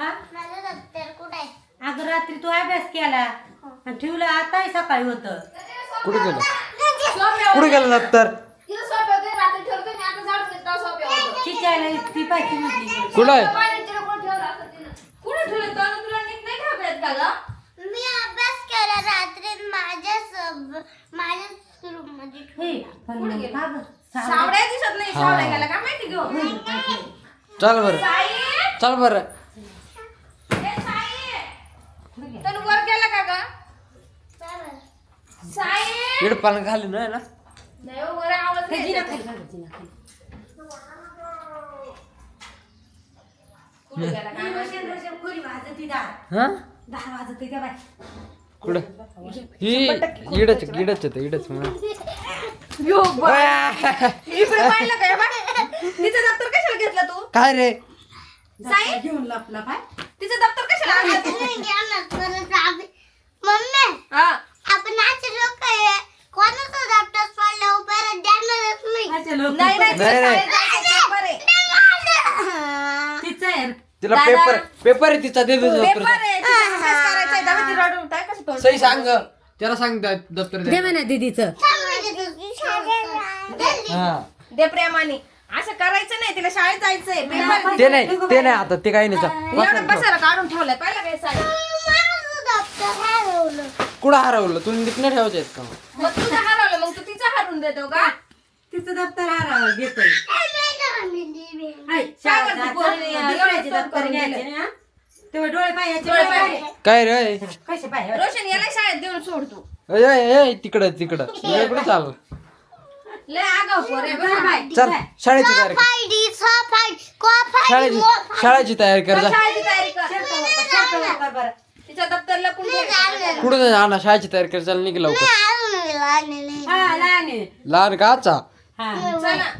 हा? माझं दप्तर कुठे? आहे अगं रात्री तू अभ्यास केला. आणि ठेवलं आताही सकाळी होतं. कुठे गेलं? कुठे गेलं दप्तर? आता होतं चिचायला ती पाहिजे होती. कुठं आहे? मी अभ्यास केला रात्री माझ्या सोब- माझ्या रूममध्ये हे, पण मग का गं? सावळ्या- सावड्या दिसत नाही गेला का माहिती घेऊन चल बरं. साई? चल बरं. तनु वर गेला का ग? इकडे पाणी खाली नाही ना. नाही हो, वर आवाज हे नाही येत. कुठं गेला काय ही माहिती? हा. कुठं? ही इडच इडच यो बा. इकडे पाहिलं का या बा? तिचं दप्तर कशाला घेतलं तू? काय रे? घेऊन लपला पाय. तिचं दप्तर कशाला हा. नाही. नाही. तिला. पेपर पेपर आहे. तिचा दे सही सांग. त्याला सांग दप्तर दे दे म्हणा दीदीचं. हा. दे प्रेमाने. असं करायचं नाही तिला शाळेत जायचंय. पेपर ते नाही ते नाही आता ते काही नाही एवढं. बसायला काढून ठेवलंय पाहिलं काय साडी. दप्तर हरवलं कुठं हरवलं? नीट नाही ठेवायचं आहेत का मग? तुझं हरवलं मग तू तिचं हरवून देतो का? तिचं दप्तर हारावं घेतोय. हाय, काय शाळेत? दुसऱ्याचे दप्तर घ्यायचे. ना? तेव्हा डोळे डोळे रे? कसे रोशन याला शाळेत देऊन सोड तू अय, अय, अय, तिकडं तिकडं. इकडे कुठं चाल लय आगाव पोर आहे बरं बाय चल शाळेची तयारी कर. शाळेची शाळेची तयारी कर जा. शाळेची तयारी कर. शर्ट वर- शर्ट वर कर बरं. तिच्या दप्तरला कुठे ठेवायचं? कुठं नाही आणा शाळेची तयारी कर चल निघ लवकर. हा लहान आहे. लहान का आजचा? हा चला.